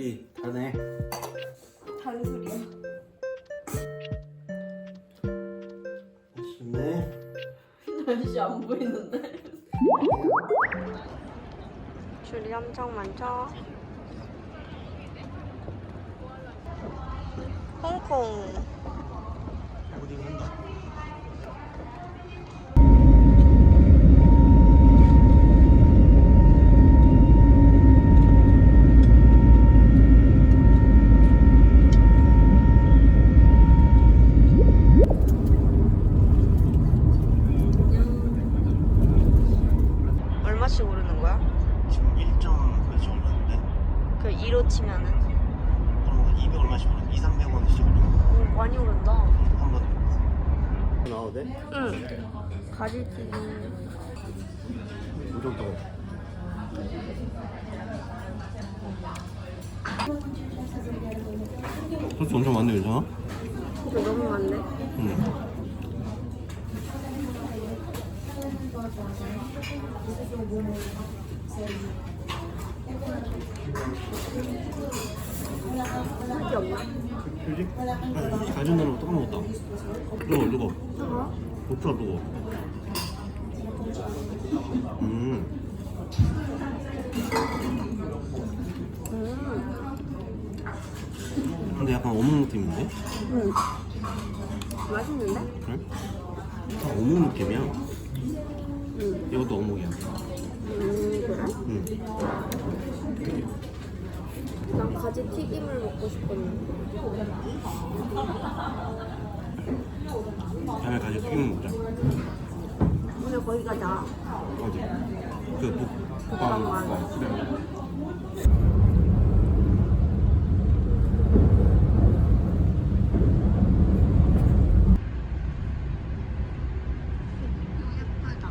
단술이 다네. 단술이야. 맛있네. 날씨 안 보이는데. 줄이 엄청 많죠? 홍콩. 어디 간다. 얼마씩 오르는 거야? 지금 1점 그래서 올랐는데 그 2로 치면은? 그럼 200 얼마씩 올랐 2, 300원씩 올랐 오, 많이 오른다. 한번 나오대? 응. 가지튀김. 이 정도. 소스 엄청 많네 괜찮아? 이거 너무 많네. 응. 살기 없나? 그지? 아, 가진 나는 또 까먹었다. 뜨거, 뜨거. 뜨거? 고추가 뜨거. 음, 음. 근데 약간 어묵 느낌인데? 응. 맛있는데? 그래? 약간 어묵 느낌이야. 응. 이것도 어묵이야. 음, 그래? 응. 난 가지 튀김을 먹고 싶었는데. 다음에 가지 튀김 먹자. 오늘 거기 가자. 어디? 그 복, 복방만. 어, 그래. 예쁘다.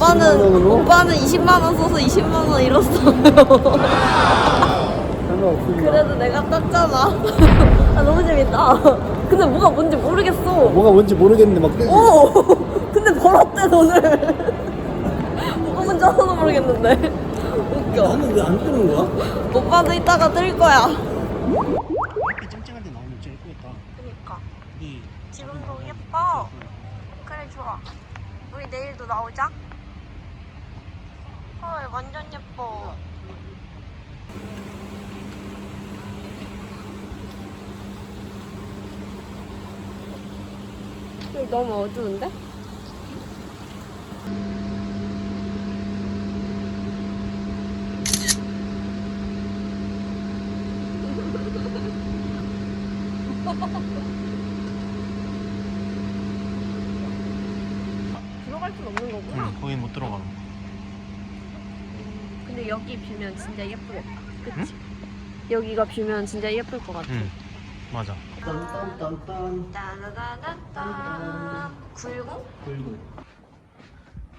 오빠는 10만 원으로? 오빠는 20만 원 써서 20만 원 잃었어요. 상관없습니다. 그래도 내가 땄잖아. 아 너무 재밌다. 근데 뭐가 뭔지 모르겠어. 뭐가 뭔지 모르겠는데 막. 오! 근데 벌었대 돈을. 뭐가 뭔지 하나도 모르겠는데. 웃겨. 나는 왜 안 뜨는 거야? 오빠도 이따가 뜰 거야. 이렇게 쨍쨍할 때 나오면 진짜 예쁘겠다. 그니까. 이 지금도 예뻐. 그래 좋아. 우리 내일도 나오자. 헐 완전 예뻐. 여기 너무 어두운데? 들어갈 순 없는 거구나. 응, 거기 못 들어가는 거. 근데 여기 뷰면 진짜 예쁘겠다. 그치? 여기가 뷰면 진짜 예쁠 것 같아. 응, 맞아. 딴딴딴딴. 따다다다다. 굴고? 그리고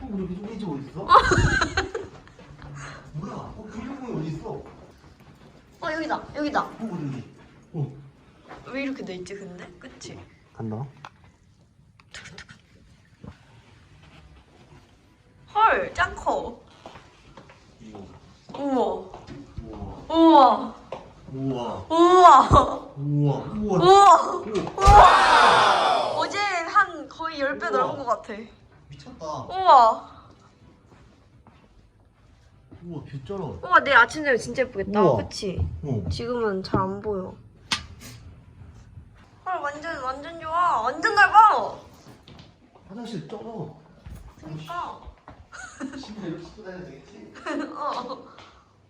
어, 우리 미종이지 어디 있어? 뭐야? 어, 불교공이 어디 있어? 어, 어 여기다 여기다. 어디 어디? 어, 왜 이렇게 돼 있지 근데? 그치? 간다. 헐 짱커. 이거. 우와 우와. 우와 우와. 우와 우와. 우와. 우와. 어제 한 거의 10배 우와. 넓은 것 같아. 미쳤다. 우와 우와, 뷰쩔어. 우와 내일 아침 되면 진짜 예쁘겠다. 우와. 그치? 어. 지금은 잘 안 보여. 헐 완전 완전 좋아. 완전 넓어. 화장실 쩔어. 그러니까. 신발 이렇게 신고 다녀도 되겠지? 어.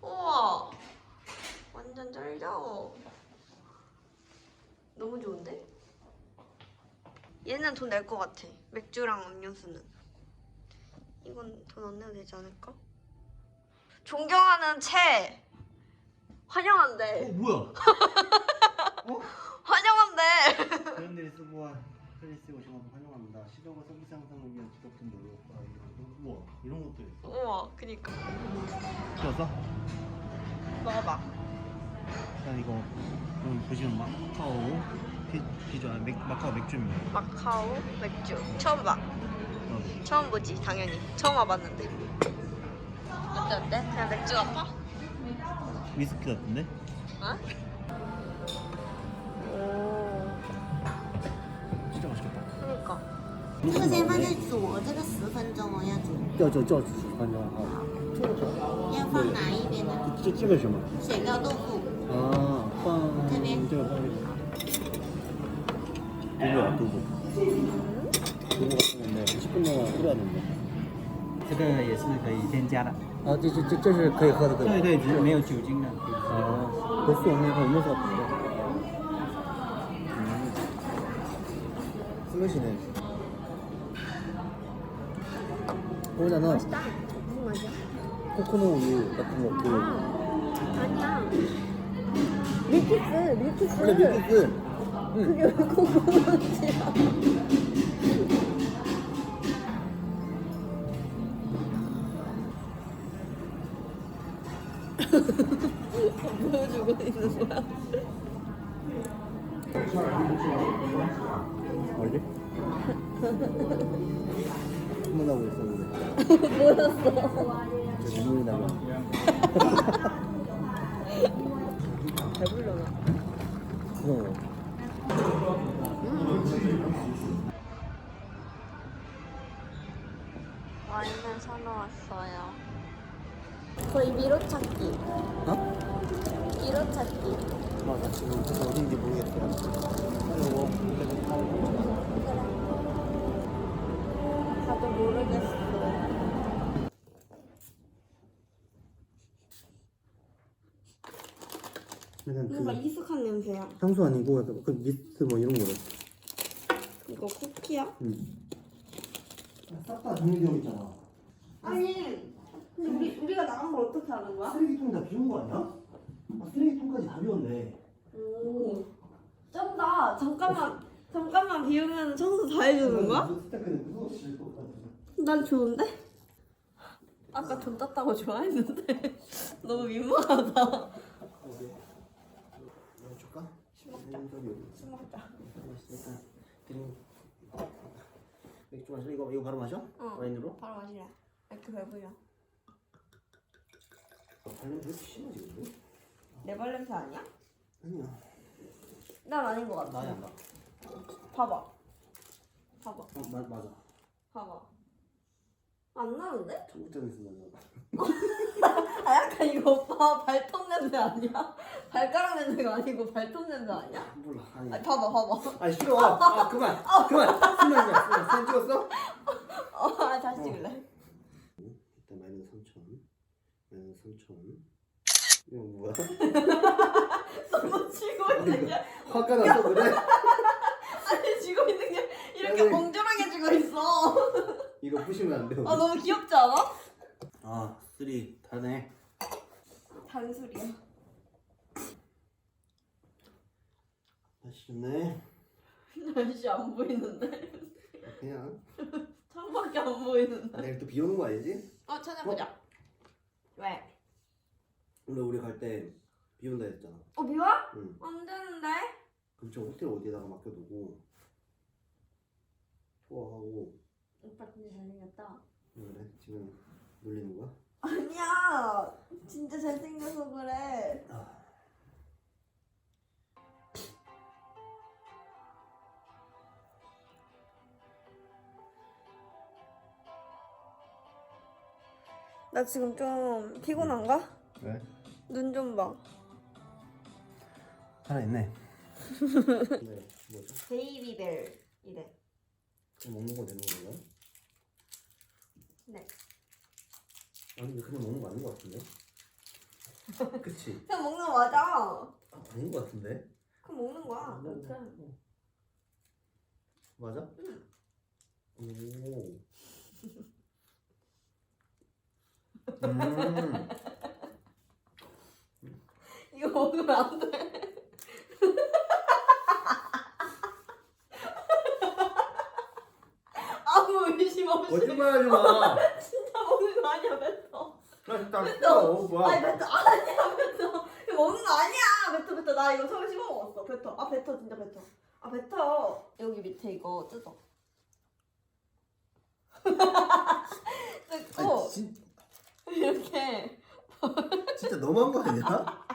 우와. 완전 쩔죠. 너무 좋은데? 얘는 돈 낼 것 같아. 맥주랑 음료수는. 이건 돈 안 내도 되지 않을까? 존경하는 채 환영한대 뭐야? 환영한대 사람들이 쓰고 플레이스 오신 것을 환영합니다. 시력과 서비스 향상을 위한 지속된 노력과 이런 우와 이런 것도 있어. 우와 그니까 좋았어? 먹어봐 자 이거 여기 보시면 마카오 피, 피자 맥, 마카오 맥주입니다. 마카오 맥주 처음 봐 어. 처음 보지 당연히 처음 와봤는데 어때 어때? 그냥 맥주 같아? 위스키 같은데? 어? 这个先放在煮，这个十分钟我要煮。要煮，要煮十分钟啊。好。要放哪一边呢？这这个什么？水稻豆腐。啊，放这边。这个放这个。不热，豆腐。不热，不热，不是不热，不热的。这个也是可以添加的。啊，这这这这是可以喝的，对对，只是没有酒精的。哦，不是我们我们说的。嗯，什么现在？ 거기다가 무슨 맛이야? 코코넛 우유 같은 거 그. 아니야 밀키스 밀키스 원래 밀키스. 응. 그게 왜 코코넛이야 보여주고 있는 거야 보였어 저 눈물이 나면. 배불러나 어. 와인을 사러 왔어요 거의 미로 찾기 어? 미로 찾기 아, 나 지금 어딘지 모르겠어 약간 뭔가 그 익숙한 냄새야 향수 아니고 약간 그 미스트 뭐 이런 거래. 이거 쿠키야? 응. 싹다 정리되어 있잖아. 아니 근데 우리, 우리가 나간 걸 어떻게 아는 거야? 쓰레기통 다 비운 거 아니야? 아, 쓰레기통까지 다 비웠네. 오 쩐다 잠깐만 잠깐만 비우면 청소 다 해주는 거야? 스타크는 무서워질 것 같아. 난 좋은데? 아까 돈 땄다고 좋아했는데 너무 민망하다 어디? 이거 줄까? 술 먹자. 일단 드링. 맥주 마실래? 이거 이거 바로 마셔? 어. 와인으로? 바로 마실래 이렇게 배불려 발냄 왜 이렇게 심하지 근데? 내 발냄새 아니야? 아니야. 난 아닌 것 같아 나야 나. 봐봐 봐봐 어, 마, 맞아. 봐봐 안 나는데? 청국장에서 나잖 아. 아 약간 이거 오빠 발톱 냄새 아니야? 발가락 냄새가 아니고 발톱 냄새 아니야? 몰라. 아니. 아니 봐봐 봐봐 아 싫어. 아 그만. 그만. 그만이야. 그만. 사진 찍었어? 어, 아, 다시 찍을래? 일단 마이너스 3천. 마이너스 3천. 이거 뭐야? 너무 치고 있는 게 화가 나서 그래? 아니 쥐고 있는 게 이렇게 아니. 멍들하게 쥐고 있어 이거 부시면 안 돼요. 아 너무 귀엽지 않아? 아 쓰리 다네. 단술이야 날씨 좋네. 날씨 안 보이는데 그냥. 창밖에 안 보이는데 내일 또 비 오는 거 아니지? 어 찾아보자 왜? 원래 우리 갈 때 비 온다 했잖아. 어 미화? 응. 안 되는데? 그럼 저 호텔 어디에다가 맡겨두고 투어하고 오빠 진짜 잘생겼다 그래 지금 놀리는 거야? 아니야 진짜 잘생겨서 그래 나 지금 좀 피곤한가? 왜? 눈 좀 봐. 살아있네. 네 뭐죠? 베이비벨 이래. 그냥 먹는 거 되는 건가요? 네. 아니 근데 그냥 먹는 거 아닌 거 같은데? 그치? 그냥 먹는 거 맞아. 아, 아닌 거 같은데? 그냥 먹는 거야. 이렇게. 맞아? 오 음. 이거 먹으면 안 돼. 아무 의심 없이 거짓말 하지 마. 진짜 먹는 거 아니야 뱉어. 나 진짜 뱉어. 어, 뭐야? 아니 뱉어 아니야 뱉어. 이거 먹는 거 아니야 뱉어 뱉어 나 이거 처음 씹어 먹었어 뱉어 아 뱉어 진짜 뱉어 아 뱉어 여기 밑에 이거 뜯어. 뜯고 아니, 진, 이렇게 진짜 너무한 거 아니야? 아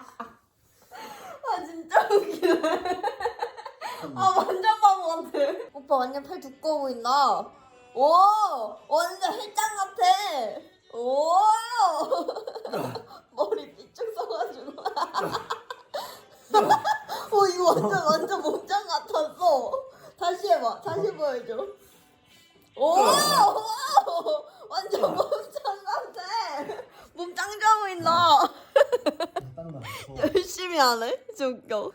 진짜 웃기네. 아 완전 바보 같아. 오빠 완전 팔 두꺼워 보인다. 오 완전 헬짱 같아. 오 머리 삐쭉 써가지고. 어 이거 완전 완전 몸짱 같았어. 다시 해봐. 다시 보여줘. 오 완전 몸짱 같아. 몸짱 거 어. 열심히 하네. 진짜 웃겨.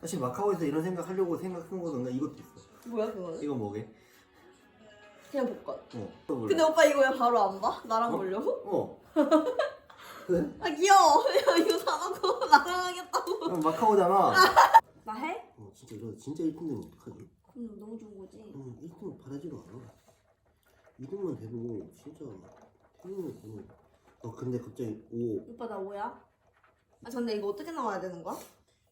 사실 마카오에서 이런 생각 하려고 생각한 거든가 이것도 있어. 뭐야 그거는? 이거 뭐게? 그냥 복권. 어. 또 몰라. 근데 오빠 이거 왜 바로 안 봐? 나랑 어? 보려고? 어. 그래? 아 귀여워. 야 이거 사놓고 나랑 하겠다고. 형 마카오잖아. 나 해? 어, 진짜 이거 진짜 1등 되면 어떡하지? 그럼 너무 좋은 거지. 응, 1등 바라지도 않아. 2등만 돼도 진짜 태민이 되는. 어, 근데 갑자기 5. 오빠 나 뭐야? 아 근데 이거 어떻게 나와야 되는 거야?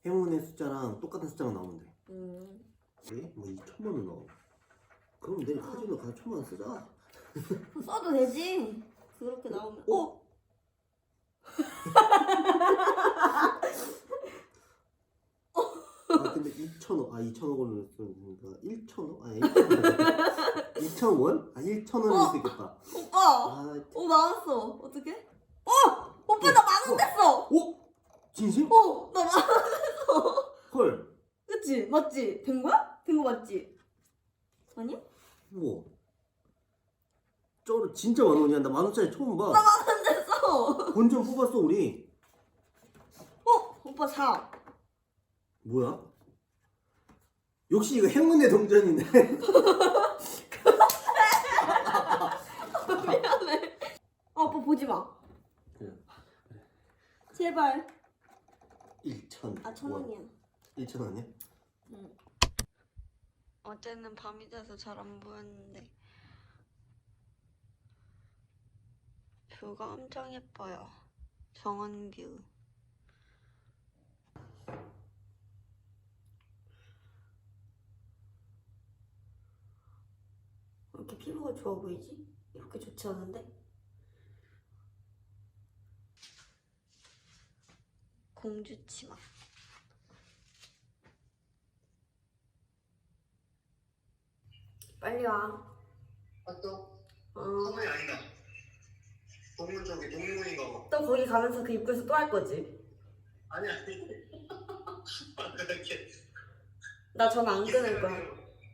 행운의 숫자랑 똑같은 숫자가 나오면 돼. 음. 왜? 뭐 2천만 원 나와. 그럼 내일 카지노 가서 천만 원 쓰자. 써도 되지. 그렇게 나오면. 어? 아 근데 2천원 아 2천원으로 쓰니까 1천원? 아 1천원 2천원? 아 1천원일 수 있겠다 오빠. 아어 나왔어. 어떻게? 어! 오빠 나 만원 됐어. 오! 진심? 어! 나 만원. 헐 그치? 맞지? 된 거야? 된 거 맞지? 아니 야? 우와 쩔어 진짜 만원이야 나 만원짜리 처음 봐 만원 됐어. 본전 뽑았어 우리 어? 오빠 4. 뭐야? 역시 이거 행운의 동전이네 미안해. 아, 오빠 보지 마. 그래. 제발. 1천 아, 천 원이야. 1천 원이야? 어제는 밤이 돼서 잘 안 보였는데 뷰가 엄청 예뻐요. 정원뷰. 왜 이렇게 피부가 좋아 보이지? 이렇게 좋지 않은데? 공주 치마. 빨리 와. 맞다 어. 선물이 아니다 동물 쪽에 동물인가 봐 또 거기 가면서 그 입구에서 또 할 거지? 아니 아니 이렇게 나 전화 안 끊을 거야.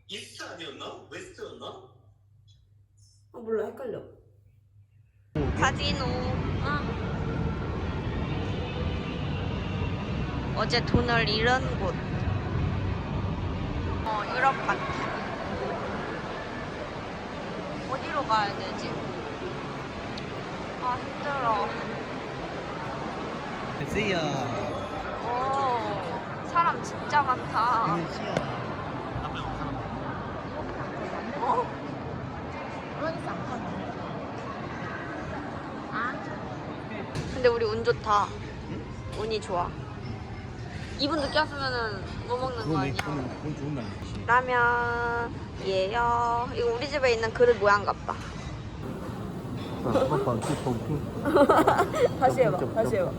이스트 아니었나? 웨스트였나? 아 몰라 헷갈려. 카지노. 어제 돈을 잃은 곳. 어 유럽 같아. 어디로 가야 되지? 아 힘들어. Ya. 오 사람 진짜 많다. 어? 근데 우리 운 좋다. 운이 좋아. 이분 늦게 왔으면은 뭐 먹는 거 아니야? 돈 좋은 날이지. 라면 예요. 이거 우리 집에 있는 그릇 모양 같다. 다시 해봐. 다시 해봐.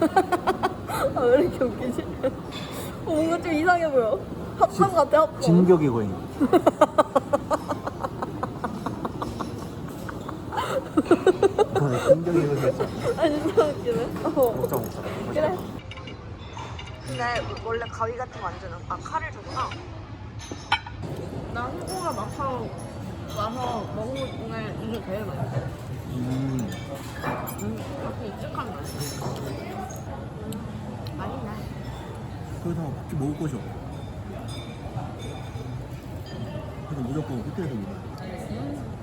아, 왜 이렇게 웃기지? 어, 뭔가 좀 이상해 보여. 합성 같아, 합성. 진격의 거인. 이번에 진격의 거인이었어. 아, 진짜 웃기네. 어. 먹자 먹자. 그래. 근데 원래 가위 같은 거 안 주는 아 칼을 주구나. 나 홍콩을 막상 와서 먹은 것 중에 이게 제일 맛있어. 음. 이렇게 익숙한 맛. 음. 거기서 혹시 먹을 것이 없어. 그래서 무조건 호텔에서 먹어.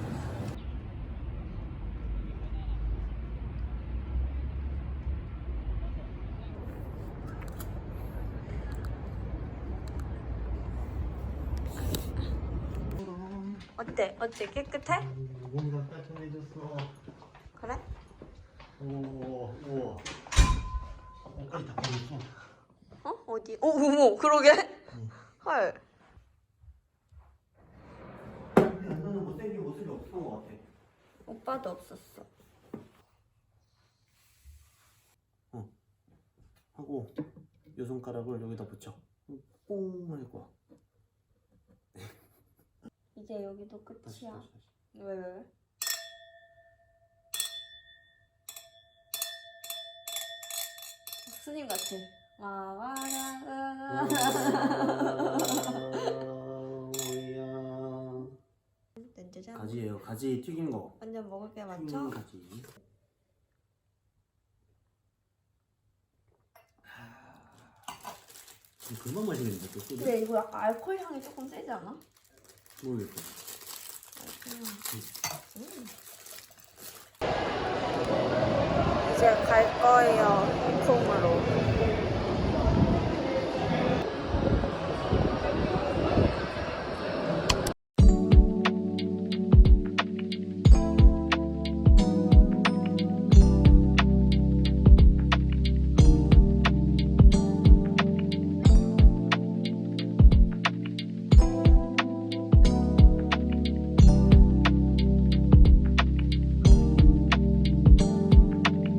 어때? 어때? 깨끗해? 뭔가 깔끔해졌어. 그래? 오, 우와. 옷까지 다 꺼냈어. 어? 어디? 어, 어머, 그러게. 응. 헐. 나는 못생긴 모습이 없었던 것 같아. 오빠도 없었어. 하고 요 손가락을 여기다 붙여. 뽕 할 거야. 이제 여기도 다시, 끝이야. 다시, 다시. 왜, 왜, 왜? 스님 같아. 와와라. 렌즈잖아. 가지예요. 가지 튀긴 거. 완전 먹을 게 튀긴 많죠? 가지. 하... 그만 마시겠는데 또 소리? 근데 이거 약간 알코올 향이 조금 세지 않아? 모르겠어. 음. 이제 갈 거예요. 홍콩으로.